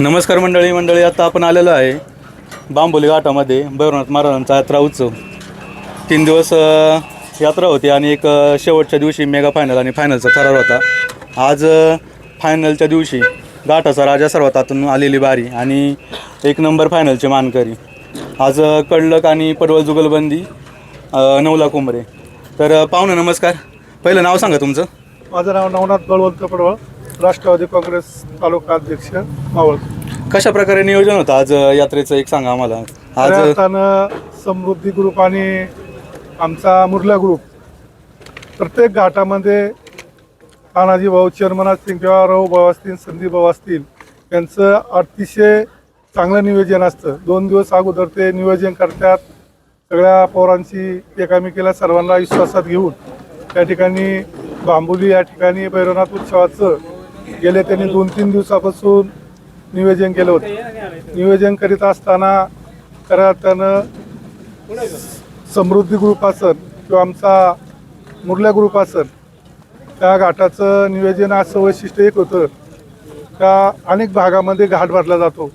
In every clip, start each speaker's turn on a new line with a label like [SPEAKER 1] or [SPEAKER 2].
[SPEAKER 1] नमस्कार मंडळी मंडळी आता आपण आलेलो आहे बांबोली घाटामध्ये भैरवनाथ महाराजांचा यात्रा उत्सव. तीन दिवस यात्रा होती आणि एक शेवटच्या दिवशी मेगा फायनल आणि फायनलचा करार होता. आज फायनलच्या दिवशी घाटाचा राजा सर्वात आतून आलेली बारी आणि एक नंबर फायनलचे मानकरी. आज कडलक आणि पडवळ जुगलबंदी नवला कुंभरे. तर पाहुणं नमस्कार. पहिलं नाव सांगा तुमचं.
[SPEAKER 2] माझं नाव नवनाथ बळवंत पडवळ. राष्ट्रवादी काँग्रेस तालुका अध्यक्ष मावळ.
[SPEAKER 1] कशा प्रकारे नियोजन होतं? आज अ, यात्रेचं एक सांगा आम्हाला. आज
[SPEAKER 2] खऱ्या अर्थानं समृद्धी ग्रुप आणि आमचा मुरल्या ग्रुप प्रत्येक घाटामध्ये तानाजी भाऊ चेअरमन असतील किंवा राहू भाऊ असतील संदीप भाऊ असतील यांचं अतिशय चांगलं नियोजन असतं. दोन दिवस अगोदर ते नियोजन करतात. सगळ्या पोरांची एकामेकीला सर्वांना विश्वासात घेऊन त्या ठिकाणी बांबुली या ठिकाणी भैरवनाथ उत्सवाचं गेले त्यांनी दोन तीन दिवसापासून नियोजन केलं होतं. नियोजन करीत असताना खऱ्या अर्थानं समृद्धी ग्रुप असेल किंवा आमचा मुरल्या ग्रुप असेल त्या घाटाचं नियोजन असं वैशिष्ट्य एक होतं. का अनेक भागामध्ये घाट भरला जातो.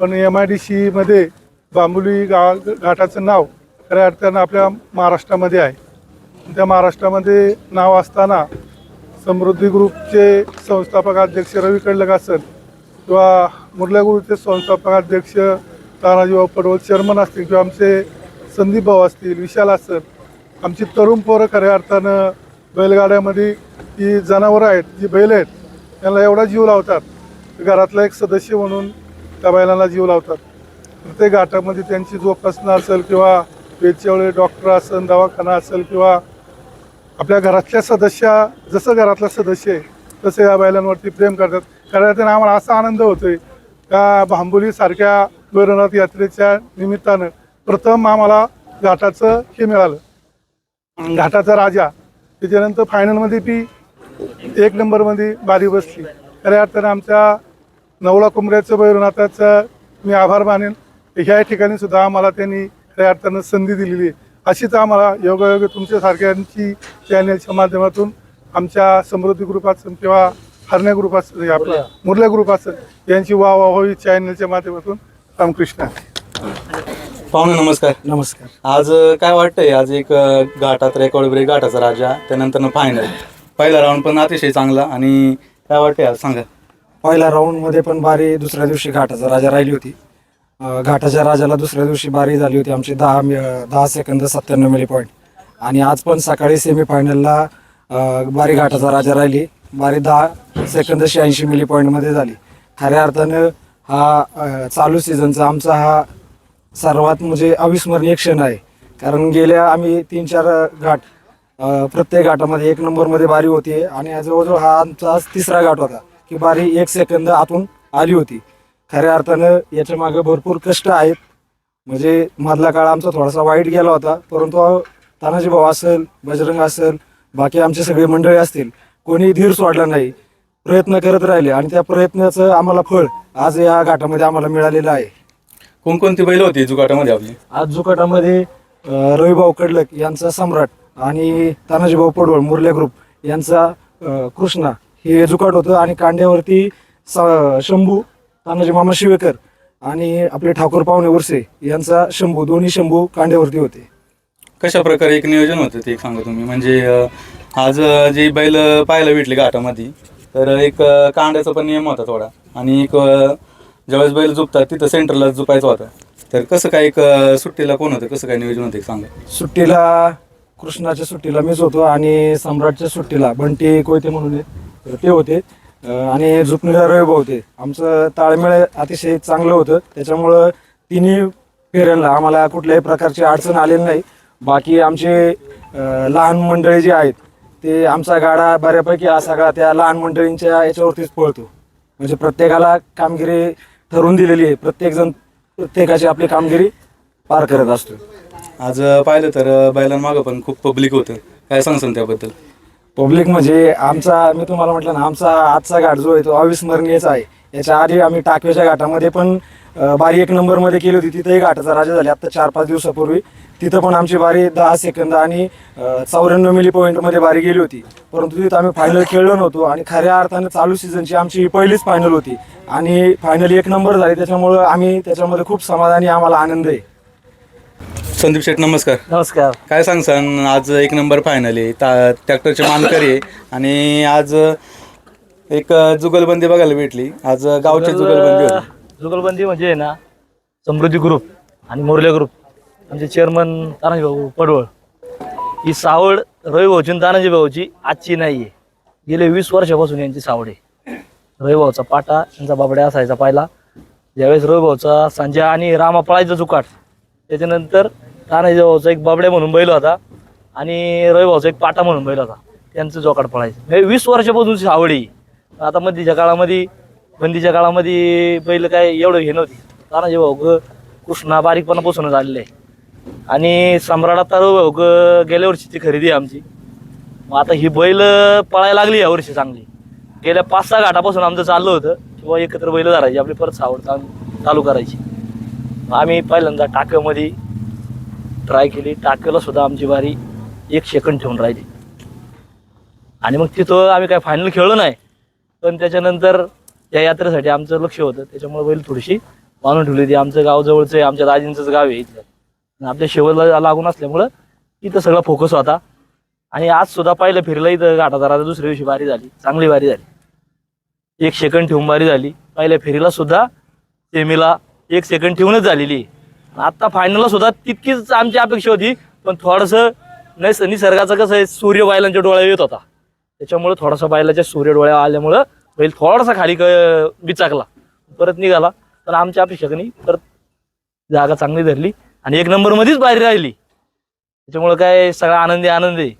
[SPEAKER 2] पण एम आय डी सीमध्ये बांबुली गा घाटाचं नाव खऱ्या अर्थानं आपल्या महाराष्ट्रामध्ये आहे. त्या महाराष्ट्रामध्ये नाव असताना समृद्धी ग्रुपचे संस्थापक अध्यक्ष रवी कडलक असेल किंवा मुरल्या ग्रुपचे संस्थापक अध्यक्ष तानाजीभाऊ पडवळ चेअरमन असतील किंवा आमचे संदीप भाऊ असतील विशाल असेल आमची तरुण पोरं खऱ्या अर्थानं बैलगाड्यामध्ये जी जनावरं आहेत जी बैल आहेत त्यांना एवढा जीव लावतात. घरातला एक सदस्य म्हणून त्या बैलांना जीव लावतात. प्रत्येक घाटामध्ये त्यांची जोपासना असेल किंवा वेळच्या वेळी डॉक्टर असेल दवाखाना असेल किंवा आपल्या घरातल्या सदस्य जसं घरातला सदस्य आहे तसं या बैलांवरती प्रेम करतात. कारण अर्थाने आम्हाला असा आनंद होतोय का भांबोलीसारख्या भैरवनाथ यात्रेच्या निमित्तानं प्रथम आम्हाला घाटाचं हे मिळालं. घाटाचा राजा त्याच्यानंतर फायनलमध्ये ती एक नंबरमध्ये बारी बसली. खऱ्या अर्थानं आमच्या नवला कुंबऱ्याचं भैरवनाथाचं मी आभार मानेन. ह्या ठिकाणी सुद्धा आम्हाला त्यांनी खऱ्या अर्थानं संधी दिलेली आहे. अशीच आम्हाला योगायोग तुमच्या सारख्यांची चॅनलच्या माध्यमातून आमच्या समृद्धी ग्रुप असेल किंवा हरण्या ग्रुप असेल आपला मुरल्या. ग्रुप असेल यांची वा वा होई चॅनलच्या माध्यमातून रामकृष्ण.
[SPEAKER 1] पाहुणे नमस्कार.
[SPEAKER 3] नमस्कार.
[SPEAKER 1] आज काय वाटतंय? आज एक घाटात रेकॉर्ड ब्रेक घाटाचा राजा त्यानंतर फायनल पहिला राऊंड पण अतिशय चांगला आणि काय वाटतंय आज सांगा?
[SPEAKER 3] पहिल्या राऊंडमध्ये पण बारी दुसऱ्या दिवशी घाटाचा राजा राहिली होती. घाटाच्या राजाला दुसऱ्या दिवशी बारी झाली होती. आमची दहा दहा सेकंद सत्त्याण्णव मिली पॉईंट आणि आज पण सकाळी सेमीफायनलला बारी घाटाचा राजा राहिली. बारी दहा सेकंद शहाऐंशी मिली पॉईंटमध्ये झाली. खऱ्या अर्थानं हा चालू सीझनचा आमचा हा सर्वात म्हणजे अविस्मरणीय क्षण आहे. कारण गेल्या आम्ही तीन चार घाट प्रत्येक घाटामध्ये एक नंबरमध्ये बारी होती. आणि जवळजवळ हा आमचा तिसरा घाट होता. की बारी एक सेकंद आतून आली होती. खऱ्या अर्थानं याच्या मागे भरपूर कष्ट आहेत. म्हणजे मधला काळ आमचा थोडासा वाईट गेला होता परंतु तानाजी भाऊ असेल बजरंग असेल बाकी आमचे सगळे मंडळी असतील कोणी धीर सोडला नाही. प्रयत्न करत राहिले आणि त्या प्रयत्नाचं आम्हाला फळ आज या घाटामध्ये आम्हाला मिळालेलं आहे.
[SPEAKER 1] कोणकोणती बैल होती जुगाटामध्ये आपली?
[SPEAKER 3] आज जुकाटामध्ये रविभाऊ कडलक यांचा सम्राट आणि तानाजीभाऊ पडवळ मुरले ग्रुप यांचा कृष्णा हे जुकाट होतं आणि कांड्यावरती शंभू तानाजी मामा शिवेकर आणि आपले ठाकूर पाहुणे उर्से यांचा शंभू दोन्ही शंभू कांड्यावरती होते.
[SPEAKER 1] कशा प्रकारे एक नियोजन होतं ते एक सांगा तुम्ही? म्हणजे अ, आज अ, जी बैल पाहायला भेटली घाटामध्ये तर एक अ, कांड्याचा पण नियम होता थोडा. आणि एक अ, ज्यावेळेस बैल झुपतात तिथं सेंटरला झुपायचं होतं. तर कसं काय एक अ, सुट्टीला कोण होतं? कसं काय नियोजन होतं एक सांगा?
[SPEAKER 3] सुट्टीला कृष्णाच्या सुट्टीला मीच होतो आणि सम्राटच्या सुट्टीला बंटी कोयते म्हणून आहेत, तर ते होते. अं, आणि झुपणीला रवी होते. आमचं ताळमेळ अतिशय चांगलं होतं. त्याच्यामुळं तिन्ही फेऱ्यांना आम्हाला कुठल्याही प्रकारची अडचण आलेली नाही. बाकी आमचे अं, लहान मंडळी जे आहेत ते आमचा गाडा बऱ्यापैकी हा सगळा त्या लहान मंडळींच्या याच्यावरतीच पळतो. म्हणजे प्रत्येकाला कामगिरी ठरवून दिलेली आहे. प्रत्येकजण प्रत्येकाची आपली कामगिरी पार करत असतो.
[SPEAKER 1] आज अ, पाहिलं तर अ, बैलांमागं पण खूप पब्लिक होतं. काय सांगसान त्याबद्दल?
[SPEAKER 3] पब्लिक म्हणजे आमचा मी तुम्हाला म्हटलं ना आमचा आजचा घाट जो आहे तो अविस्मरणीयचा आहे. याच्या आधी आम्ही टाकव्याच्या घाटामध्ये पण बारी एक नंबरमध्ये केली होती तिथंही घाटाचा राजा झाले. आता चार पाच दिवसापूर्वी तिथं पण आमची बारी दहा सेकंद आणि चौऱ्याण्णव मिली पॉईंटमध्ये बारी गेली होती. परंतु तिथं आम्ही फायनल खेळलो नव्हतो आणि खऱ्या अर्थाने चालू सीझनची आमची ही पहिलीच फायनल होती. आणि फायनल एक नंबर झाली त्याच्यामुळं आम्ही त्याच्यामध्ये खूप समाधानी आम्हाला आनंद आहे.
[SPEAKER 1] संदीप शेठ नमस्कार.
[SPEAKER 4] नमस्कार.
[SPEAKER 1] काय सांगसान आज एक नंबर फायनल आहे ता ट्रॅक्टरचे मानकरी आहे. आणि आज एक जुगलबंदी बघायला भेटली. आज गावची जुगलबंदी होती.
[SPEAKER 4] जुगलबंदी म्हणजे आहे ना समृद्धी ग्रुप आणि मोरले ग्रुप आमचे चेअरमन तानाजी भाऊ पडवळ. ही सावड रवी भाऊची तानाजी भाऊची आजची नाही आहे. गेले वीस वर्षापासून यांची सावड आहे. रवी भाऊचा पाटा यांचा बाबड्या असायचा पाहिला. ज्यावेळेस रवी भाऊचा संजय आणि रामा पळायचा चुकाट त्याच्यानंतर तानाजी भाऊचा एक बाबड्या म्हणून बैल होता. आणि रवी भाऊचा एक पाटा म्हणून बैल होता. त्यांचं जोकाड पळायचं. म्हणजे वीस वर्षापासूनची आवड आहे आता मधीच्या काळामध्ये बंदीच्या काळामध्ये बैल काय एवढं हे नव्हती. तानाजी भाऊ ग कृष्णा बारीकपणापासूनच आलेले. आहे आणि सम्राट आता भाऊ ग गेल्या वर्षीची खरेदी आहे आमची. मग आता ही बैल पळायला लागली या वर्षी चांगली. गेल्या पाच सहा घाटापासून आमचं चाललं होतं. किंवा एकत्र बैल धरायची. आपली परत सावड चालू चालू करायची. मग आम्ही पहिल्यांदा टाक्यामध्ये ट्राय केली. टाकेला सुद्धा आमची बारी एक सेकंड ठेवून राहिली. आणि मग तिथं आम्ही काय फायनल खेळलो नाही. पण त्याच्यानंतर या यात्रेसाठी आमचं लक्ष होतं. त्याच्यामुळे बैल थोडीशी मानून ठेवली होती. आमचं गाव जवळचं आहे. आमच्या दाजींचंच गाव आहे इथलं. आणि आपल्या शेवटला लागून असल्यामुळं इथं सगळा फोकस होता. आणि आज सुद्धा पाहिलं फिरलं इथं घाटाचा दुसऱ्या दिवशी बारी झाली. चांगली बारी झाली. एक सेकंड ठेवून बारी झाली. पहिल्या फेरीला सुद्धा सेमीला एक सेकंड ठेवूनच झालेली. आहे. आता फायनलला सुद्धा तितकीच आमची अपेक्षा होती पण थोडंसं नैस निसर्गाचं कसं आहे सूर्य बैलांच्या डोळ्या येत होता. त्याच्यामुळं थोडासा बैलाच्या सूर्य डोळ्या आल्यामुळं बैल थोडासा खाली क- बिचाकला परत निघाला. पण आमच्या अपेक्षाने परत जागा चांगली धरली आणि एक नंबरमध्येच बाहेर राहिली. त्याच्यामुळं काय सगळा आनंदी आनंद. आहे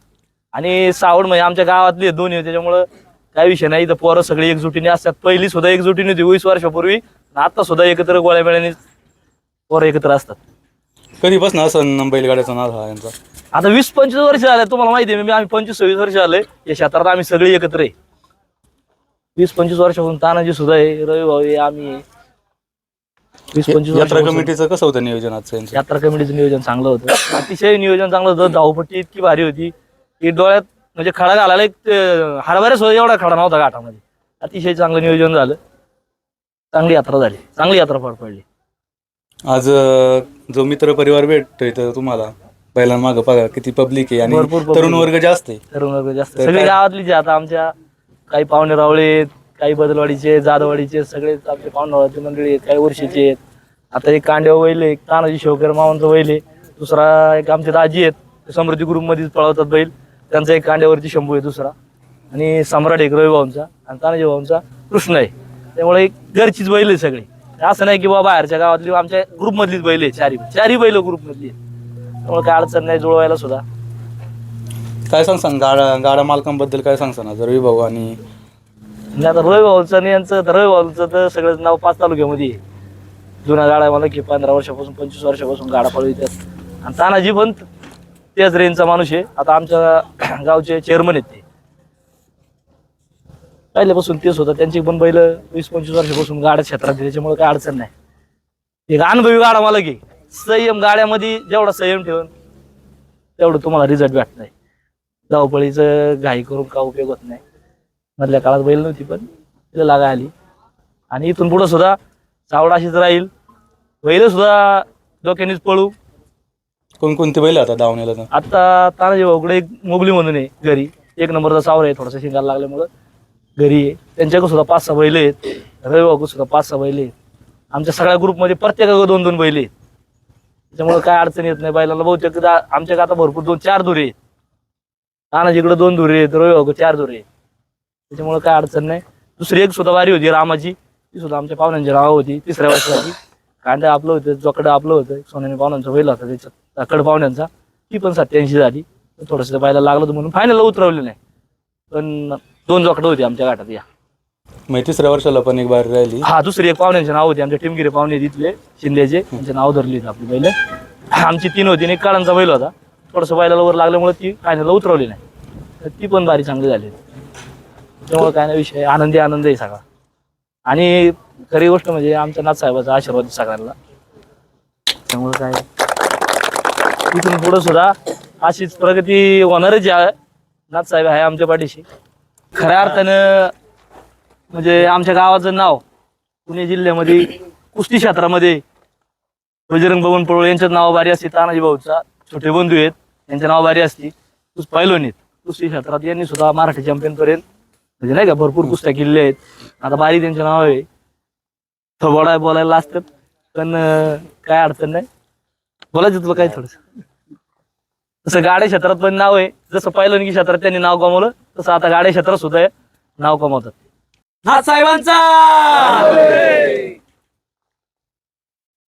[SPEAKER 4] आणि सावड म्हणजे आमच्या गावातली आहेत दोन्ही त्याच्यामुळं काय विषय नाही. इथं पोरं सगळी एकजुटीने असतात. पहिली सुद्धा एकजुटीने होती वीस वर्षापूर्वी. आता सुद्धा एकत्र गोळ्या मेळ्याने पोरं एकत्र असतात.
[SPEAKER 1] कधीपासून असं बैलगाड्याचा नाद हा यांचा?
[SPEAKER 4] आता वीस पंचवीस वर्ष झाले तुम्हाला माहिती आहे मी आम्ही पंचवीस सव्वीस वर्ष झाले या क्षेत्रात आम्ही सगळे एकत्र आहे. वीस पंचवीस वर्षापासून तानाजी सुद्धा आहे रवी भाऊ आहे आम्ही आहे. वीस पंचवीस
[SPEAKER 1] यात्रा
[SPEAKER 4] वर्षापासून
[SPEAKER 1] कमिटीचं कसं होतं नियोजन आजचं यांचं?
[SPEAKER 4] यात्रा कमिटीचं नियोजन चांगलं होतं. अतिशय नियोजन चांगलं होतं. धावपट्टी इतकी भारी होती की डोळ्यात म्हणजे खडा घालायला एक अं, हरभऱ्या सुद्धा एवढा खडा नव्हता घाटामध्ये अतिशय चांगलं नियोजन झालं. चांगली यात्रा झाली. चांगली यात्रा पार पडली.
[SPEAKER 1] आज अं, जो मित्र परिवार भेटतोय तर तुम्हाला बैलांमागं बघा किती पब्लिक आहे आणि
[SPEAKER 4] भरपूर public
[SPEAKER 1] तरुण वर्ग जास्त आहे.
[SPEAKER 4] तरुण वर्ग जास्त
[SPEAKER 1] तर
[SPEAKER 4] सगळे
[SPEAKER 1] काय-
[SPEAKER 4] गावातलीच आहे आता आमच्या काही पाहुणे रावळे काही बदलवाडीचे जाधववाडीचे सगळे आमचे पाहुणे मंडळी आहेत काही वर्षीचे आहेत. आता एक कांडेव बैल आहे, एक तानाजी शेवकर मामांचा बैल आहे दुसरा एक आमचे दाजी आहेत ते समृद्धी ग्रुपमध्येच पळवतात बैल. त्यांचा एक कांड्यावरती शंभू आहे दुसरा. आणि सम्राट एक रवी भाऊंचा आणि तानाजी भाऊंचा कृष्ण आहे. त्यामुळे एक घरचीच बैल आहे सगळी. असं नाही की बाबा बाहेरच्या गावातली आमच्या ग्रुपमधलीच बैल आहे चारी चारी बैल ग्रुपमधली आहेत. त्यामुळे काय अडचण नाही जुळवायला सुद्धा.
[SPEAKER 1] काय सांगसान गाडा गाडा मालकांबद्दल काय सांगसान आज रवी भाऊ आणि
[SPEAKER 4] म्हणजे आता रवी भाऊचं आणि यांचं तर रवी भाऊचं तर सगळं नाव पाच तालुक्यामध्ये आहे. जुना गाडा मला की पंधरा वर्षापासून पंचवीस वर्षापासून गाडा पळवितात आणि तानाजी पण त्याच रेंजचा माणूस आहे. आता आमच्या गावचे चेअरमन आहेत ते. पहिल्यापासून तेच होतं. त्यांची पण बैल वीस पंचवीस वर्षापासून गाड्या क्षेत्रात त्याच्यामुळे काय अडचण नाही. एक अनुभवी गाडा मला की संयम गाड्यामध्ये जेवढा संयम ठेवून तेवढं तुम्हाला रिझल्ट भेटत नाही धावपळीचं घाई करून का उपयोग होत नाही. मधल्या काळात बैल नव्हती पण तिला लागा आली. आणि इथून पुढं सुद्धा चावडा अशीच राहील. बैल सुद्धा डोक्यानेच पळू.
[SPEAKER 1] कोणकोणते बैल आता धावण्याला?
[SPEAKER 4] आता तानाजी भाऊकडे एक मोगली म्हणून आहे घरी. एक नंबरचा सावर आहे थोडासा शिंगाला लागल्यामुळं. घरी आहे. त्यांच्याकडे सुद्धा पाच सहा बैल आहेत. रवी सुद्धा पाच सहा बैल आहेत. आमच्या सगळ्या ग्रुपमध्ये प्रत्येकाकडे दोन दोन बैल आहेत. त्याच्यामुळे काय अडचण येत नाही. बैलाला बहुतेक आमच्याकडे आता भरपूर दोन चार दुरे आहेत. तानाजीकडे दोन दुरे आहेत. रवी चार दुरे आहेत. त्याच्यामुळे काय अडचण नाही. दुसरी एक सुद्धा वारी होती रामाची ती सुद्धा आमच्या पाहुण्यांची नाव होती. तिसऱ्या वर्षाची. कांदा आपलं होतं जोकडं आपलं होतं. सोन्याने पाहुण्यांचा बैल होता त्याच्यात. कड पाहुण्यांचा. ती पण सत्याऐंशी झाली. थोडंसं बैला पाहायला लागलं होतं म्हणून फायनलला उतरवले नाही. पण दोन जोकडं होती आमच्या घाटात या.
[SPEAKER 1] मग तिसऱ्या वर्षाला पण एक बाहेर राहिली.
[SPEAKER 4] हा दुसरी एक पाहुण्यांचे नाव होते. आमच्या टिमगिरे पाहुणे तिथले शिंदेचे. त्यांचे नाव धरली होती आपली बैल. आमची तीन होती आणि एक काळांचा बैल होता. थोडंसं बैलाला वर लागल्यामुळे ती फायनलला उतरवली नाही. तर ती पण बारी चांगली झाली. त्यामुळे काय नाही विषय. आनंदी आनंद आहे सगळा. आणि खरी गोष्ट म्हणजे आमच्या नाथसाहेबाचा आशीर्वाद सगळ्यांना. त्यामुळे काय इथून पुढं सुद्धा अशीच प्रगती होणारच आहे. नाथसाहेब आहे आमच्या पाठीशी. खऱ्या अर्थानं म्हणजे आमच्या गावाचं नाव पुणे जिल्ह्यामध्ये कुस्ती क्षेत्रामध्ये बजरंग बबन पळोळ यांच्याच नाव भारी असते. तानाजी भाऊचा छोटे बंधू आहेत. यांच्या नाव भारी असते. तूच पाहिलो नाहीत कुस्ती क्षेत्रात यांनी सुद्धा मराठी चॅम्पियन पर्यंत म्हणजे नाही का भरपूर कुस्त्या केलेल्या आहेत. आता बारी त्यांचं नाव आहे. थोडा बोलायला असतात पण काय अडचण नाही. बोलायचं तुला काय थोडस? तसं गाड्या क्षेत्रात पण नाव आहे जसं पाहिलं की क्षेत्रात त्यांनी नाव कमवलं तसं आता गाड्या क्षेत्रात सुद्धा नाव कमवतात.
[SPEAKER 5] नाथसाहेबांचा